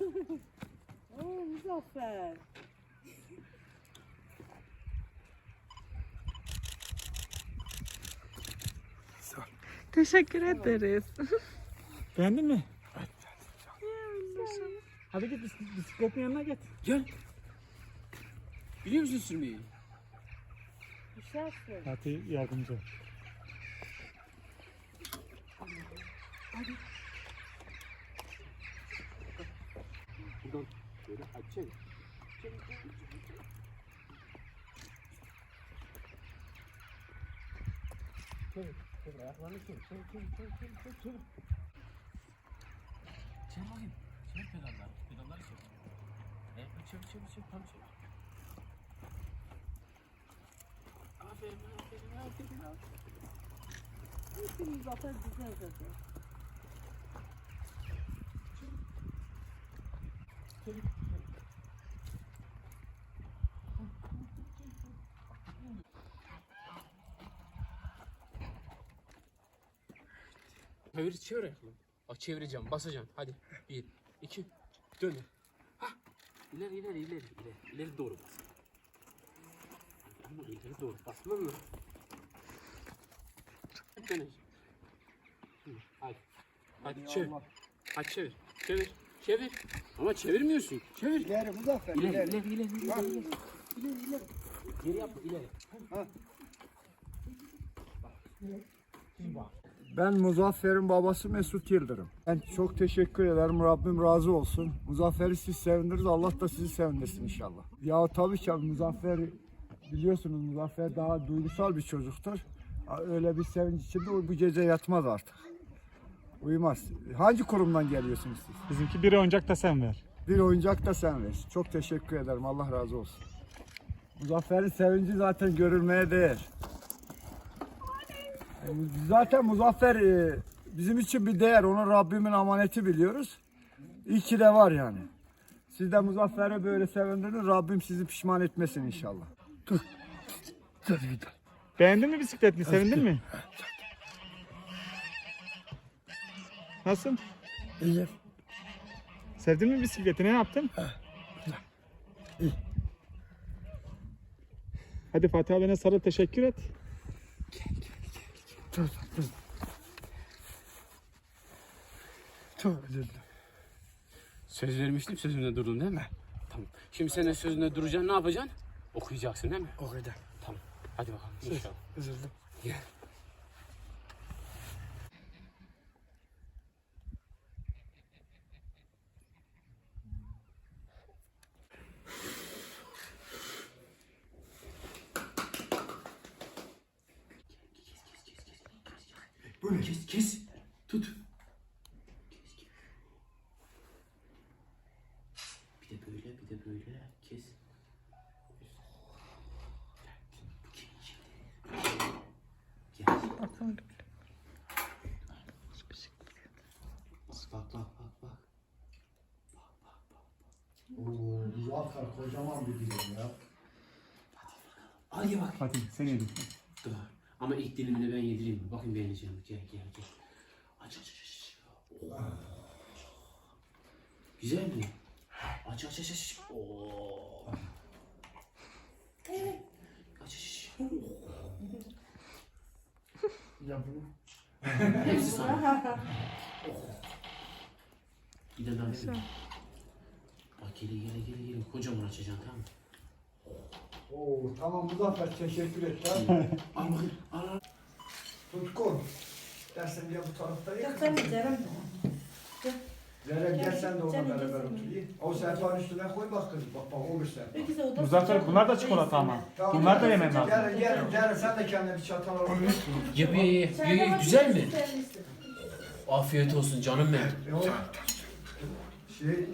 Oo Muzaffer. Teşekkür ederiz. Beğendin mi? Hadi git bis- bisikletin yanına git. Gel. Biliyor musun sürmeyi? Düşersin. Fatih yardımcı. Buradan böyle hadi çevir. Çevir, çevir, çevir, çevir. Çevir, çevir, ayaklarını çevir, çevir, çevir, çevir, çevir, çevir, çevir. Çevir bakayım, çevir pedalları, pedalları çevir. Ayakları çevir, çevir, çevir, tam çevir. Aferin, aferin, aferin, aferin. Bütün Muzaffer güzel dedi. Çevir, çevir ayaklarını. Bak çevireceğim, basacağım. Hadi. Bir, iki, dön. Hah. İleri, ileri, ileri, ileri. İleri doğru bas. Ama ileri doğru basma mı? Dön. Hı, Hadi. Hadi çevir. Hadi çevir. Çevir. Çevir. Ama çevirmiyorsun. Çevir. İleri Muzaffer İleri, ileri. ileri, ileri, ileri, ileri. İleri, ileri. Geri yapma, ileri. Ben Muzaffer'in babası Mesut Yıldırım. Ben çok teşekkür ederim. Rabbim razı olsun. Muzaffer'i siz sevindiririz. Allah da sizi sevindirsin inşallah. Ya tabii ki Muzaffer biliyorsunuz Muzaffer daha duygusal bir çocuktur. Öyle bir sevinç içinde o bu gece yatmaz artık. Uyumaz. Hangi kurumdan geliyorsunuz siz? Bizimki bir oyuncak da sen ver. Bir oyuncak da sen ver. Çok teşekkür ederim. Allah razı olsun. Muzaffer'in sevinci zaten görülmeye değer. Zaten Muzaffer e, bizim için bir değer. Onu Rabbimin amaneti biliyoruz. İyi ki de var yani. Siz de Muzaffer'e böyle sevindirin. Rabbim sizi pişman etmesin inşallah. Dur. Dur bir dur. Beğendin mi bisikletini? Sevindin mi? Nasıl? İyi. Sevdin mi bisikleti? Ne yaptın? İyi. Hadi Fatih abine sarıl teşekkür et. Dur dur. Dur dur. dur. Söz vermiştim, sözümde durdun değil mi? Tamam. Şimdi sen de sözünde duracaksın, ne yapacaksın? Okuyacaksın değil mi? O kadar. Tamam. Hadi bakalım inşallah. Üzüldüm. Gel. Ne? Kes, kes. Tut. Kes, kes. Bir de böyle, bir de böyle. Kes. Bu kim şimdi? Gel. Bak, bak, bak, bak. Oo, Muzaffer kocaman bir dilim ya. Al ye bak. Fatih sen yedin. Dur. Ama ilk dilimini ben yedireyim mi? Bakın beğeneceğim. Gel, gel, gel. Aç, aç, aç, aç. Oo. Güzel mi? Aç, aç, aç, aç. Oo. Aç, aç, aç. Ya bu Hepsi sana. Bir de daha? Bak gele gele gele gele. Kocaman açacaksın tamam mı? Oo, tamam Muzaffer teşekkür et. ya. Al bakayım. Al al. Tutkun. Gel bu tarafta Yok ya. sen Ceren. Ceren gel sen de onunla beraber otur. iyi. O sehpanın üstüne koy bak kızım. Bak bak olur da Muzaffer bunlar da çikolata ama. Tamam. Bunlar da yemen lazım. Gel gel gel sen de kendine bir çatal al. Bak, Güzel mi? Afiyet olsun canım benim. E, şey